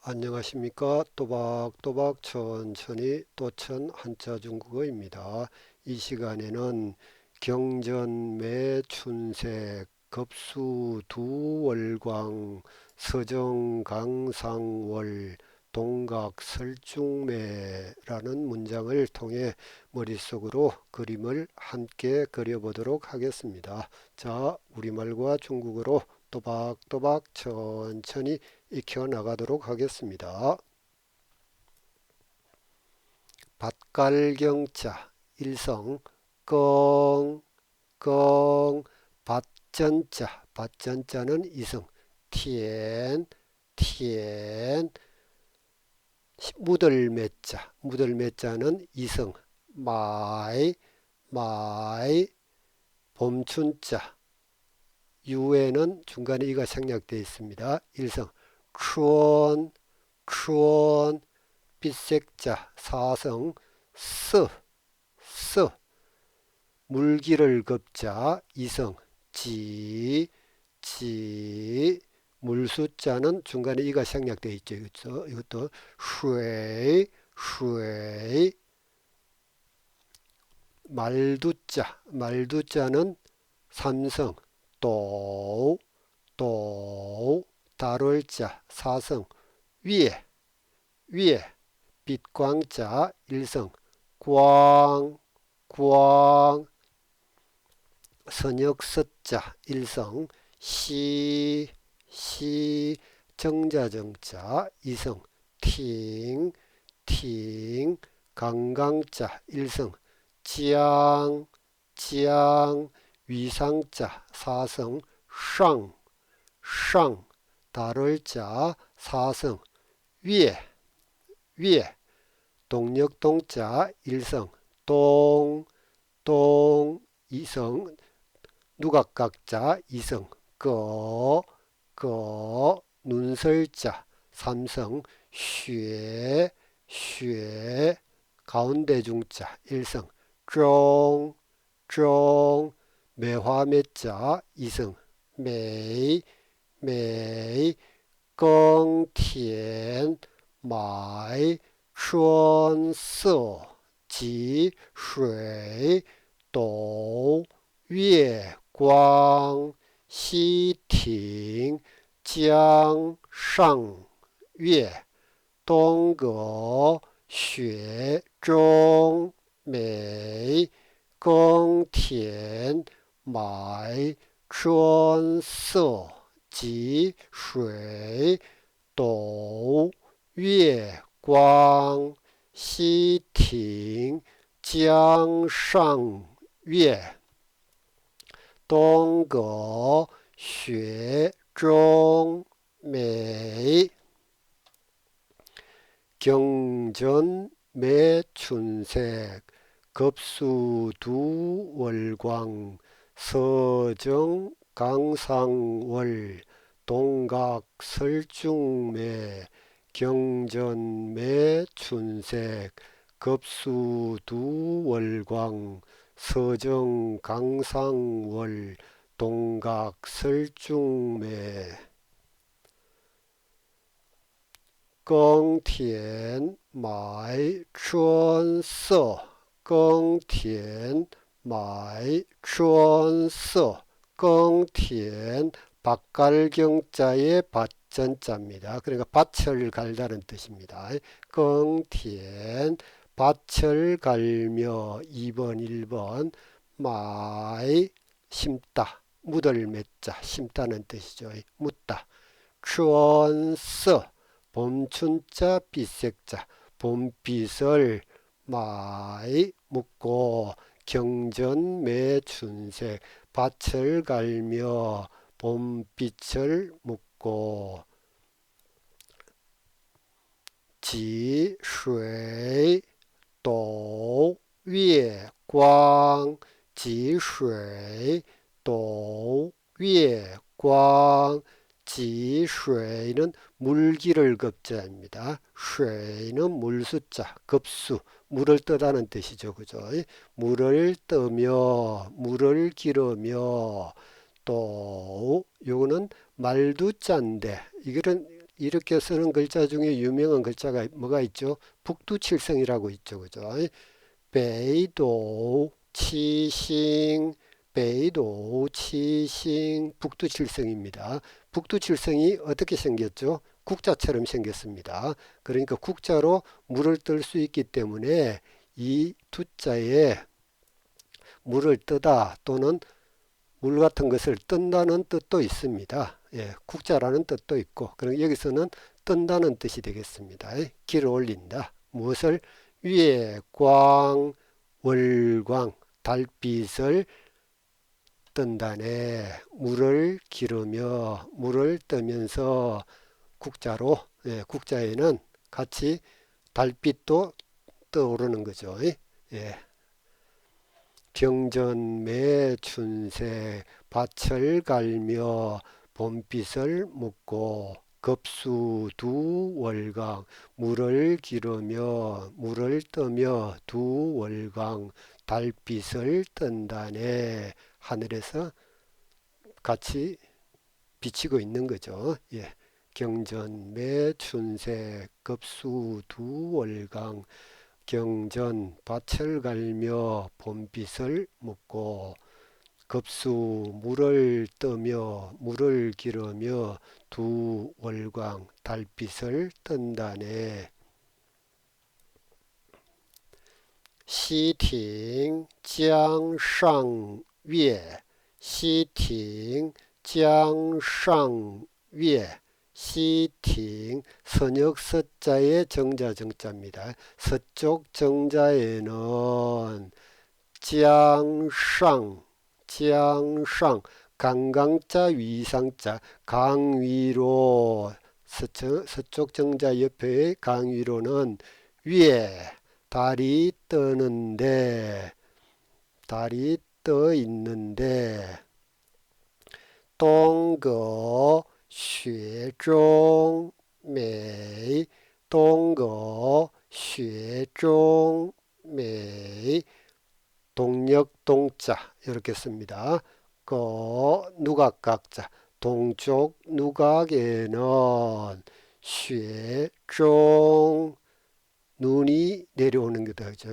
안녕하십니까 또박또박 천천히 또천 한자 중국어입니다. 이 시간에는 경전 매 춘색 급수 두월광 서정강상월 동각설중매라는 문장을 통해 머릿속으로 그림을 함께 그려보도록 하겠습니다. 자 우리말과 중국어로 또박또박 천천히 익혀 나가도록 하겠습니다. 밭갈경자 일성 껑, 껑, 밭전자. 밭전자는 이성. 티엔, 티엔. 무들매자. 무들매자는 이성. 마이, 마이. 봄춘자. 유에는 중간에 이가 생략되어 있습니다. 일성 추원 추원 빛색자 사성 스, 스. 물기를 급자 이성 지, 지. 물수자는 중간에 이가 생략되어 있죠. 이것도, 이것도 슈에이, 슈에이 말두자, 말두자는 삼성 또, 또, 다룰 자, 사성, 위에, 위에, 빛광자, 일성, 광, 광, 선역서자, 일성, 시, 시, 정자정자, 이성, 팅, 팅, 강강자, 일성, 지양, 지양, 위상자 사성 상, 상 다룰 자 사성 위에, 위에 동력 동자 일성 동, 동 이성 누각각자 이성 거, 거 눈설자 삼성 쉐, 쉐 가운데 중자 일성 종, 종 매화매자 이성 매이 梅耕田埋春色，及水斗月光。西亭江上月，东阁雪中梅。耕田埋春色。 及水斗月光西亭江上月东阁雪中美 경전 매춘색 급수두월광 서정 강상월 동각 설중매 경전매 춘색 급수두월광 서정 강상월 동각 설중매. 껑田 마이 춘서 껑田 마이 춘서 껑田 밭갈경자의 밭전자입니다. 그러니까 밭을 갈다는 뜻입니다. 껑田 밭을 갈며 2번 1번 마이 심다 묻을 맺자 심다는 뜻이죠. 묻다 추원서 봄춘자 빛색자 봄빛을 마이 묻고 경전매 춘색 밭을 갈며 봄빛을 묻고 지수의 도위광 지수의 도위광 지, 水는 물기를 급자입니다. 水는 물수자, 급수, 물을 뜨다는 뜻이죠. 그죠? 물을 뜨며, 물을 기르며, 또, 요거는 말두자인데, 이거는 이렇게 쓰는 글자 중에 유명한 글자가 뭐가 있죠? 북두칠성이라고 있죠. 그죠? 베이도 치싱 베이도 치싱 북두칠성입니다. 북두칠성이 어떻게 생겼죠? 국자처럼 생겼습니다. 그러니까 국자로 물을 뜰 수 있기 때문에 이 두자에 물을 뜨다 또는 물 같은 것을 뜬다는 뜻도 있습니다. 예, 국자라는 뜻도 있고, 그럼 여기서는 뜬다는 뜻이 되겠습니다. 길을 올린다. 무엇을? 위에 광, 월광, 달빛을 뜬다네. 물을 기르며, 물을 뜨면서 국자로, 예, 국자에는 같이 달빛도 떠오르는 거죠. 예. 경전매 춘새 밭을 갈며 봄빛을 묻고 급수 두 월강 물을 기르며 물을 뜨며 두 월강 달빛을 뜬다네 하늘에서 같이 비치고 있는 거죠. 예. 경전 매 춘새 급수 두 월강 경전 밭을 갈며 봄빛을 묻고 급수 물을 뜨며 물을 기르며 두 월광 달빛을 뜬다네. 시팅江上 月 시팅江上月 시팅 선역 서자의 정자 정자입니다. 서쪽 정자에는 짱상 짱상 강강자 위상자 강위로 서쪽 정자 옆에 강위로는 위에 달이 뜨는데 달이 떠 있는데 동거 쉐종 메이 동거 쉐종 메이 동력 동자 이렇게 씁니다. 그 누각 각자 동쪽 누각에는 쉐종 눈이 내려오는 게 되죠.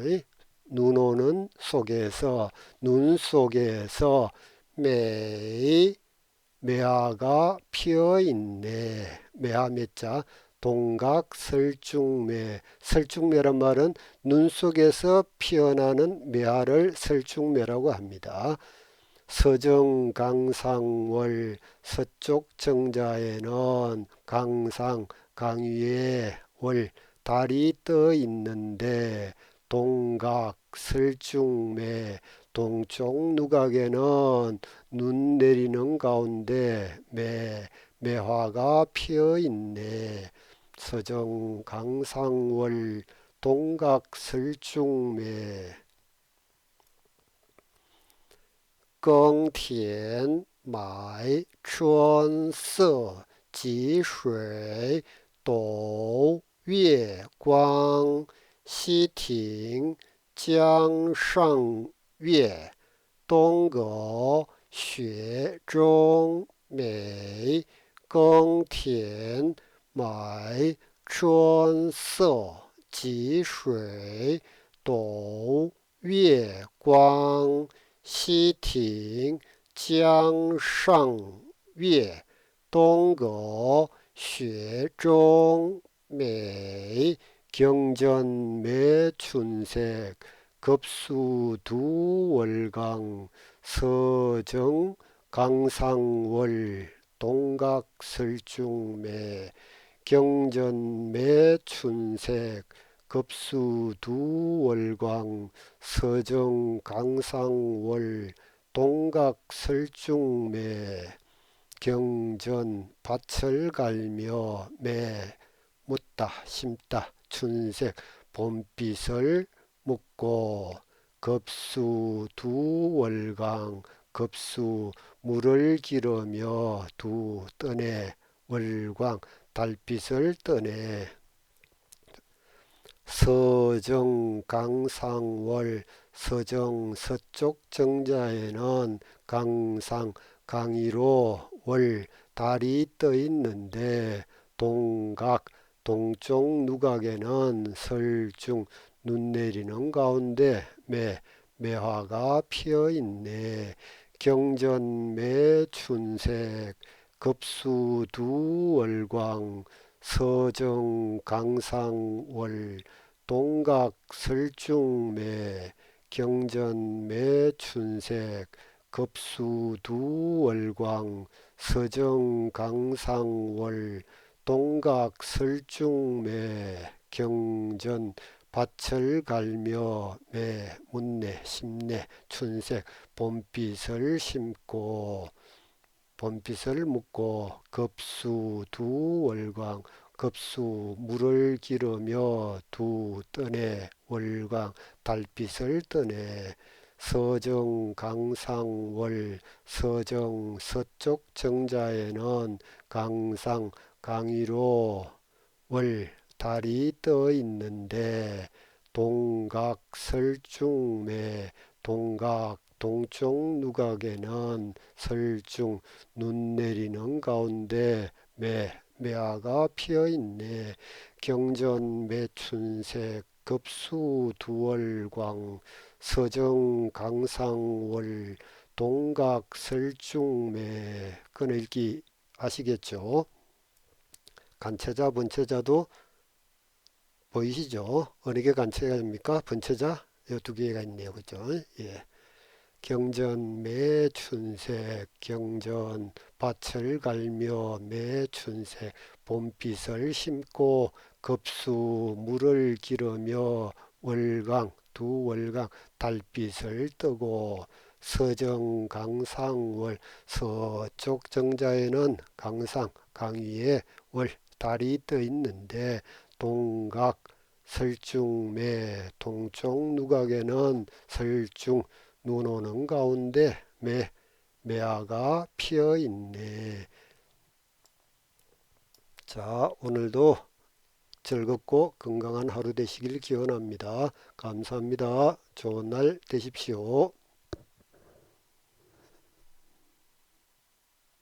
눈 오는 속에서 눈 속에서 매 매화가 피어 있네. 매화 매자 동각 설중매 설중매란 말은 눈 속에서 피어나는 매화를 설중매라고 합니다. 서정 강상월 서쪽 정자에는 강상 강위에 월 달이 떠 있는데 동각, 설중매, 동쪽 누각에는 눈 내리는 가운데 매, 매화가 피어 있네. 서정 강상월 동각 설중매 耕田 마이 춘서 지수의 도외광 溪亭江上月东阁雪中梅，耕田买春色积水斗月光，西亭江上月东阁雪中梅， 경전매 춘색 급수 두 월강 서정 강상월 동각설중매 경전매 춘색 급수 두 월광 서정 강상월 동각설중매 경전 밭을 갈며 매 묻다 심다 춘색 봄빛을 묻고 급수 두 월강 급수 물을 기르며 두 떠내 월광 달빛을 떠내 서정 강상월 서정 서쪽 정자에는 강상 강의로 월 달이 떠 있는데 동각 동쪽 누각에는 설중 눈 내리는 가운데 매 매화가 피어 있네. 경전매 춘색 급수두 월광 서정 강상월 동각 설중매 경전매 춘색 급수두 월광 서정 강상월 동각 설중매 경전 밭을 갈며 매 문내 심내 춘색 봄빛을 심고 봄빛을 묻고 급수 두 월광 급수 물을 기르며 두 떠내 월광 달빛을 떠내 서정 강상월 서정 서쪽 정자에는 강상 강위로 월 달이 떠 있는데 동각 설중매 동각 동쪽 누각에는 설중 눈 내리는 가운데 매 매화가 피어 있네. 경전 매춘색 급수 두월광 서정 강상월 동각 설중매 끊을기 아시겠죠? 간체자 번체자도 보이시죠? 어느 게 간체자입니까? 번체자? 이 두 개가 있네요. 그죠? 예. 경전 매춘색 경전 밭을 갈며 매춘색 봄빛을 심고 급수 물을 기르며 월강 두 월강 달빛을 뜨고 서정 강상월 서쪽 정자에는 강상 강위에 월 달이 떠 있는데 동각 설중매 동쪽 누각에는 설중 눈 오는 가운데 매 매화가 피어 있네. 자, 오늘도 즐겁고 건강한 하루 되시길 기원합니다. 감사합니다. 좋은 날 되십시오.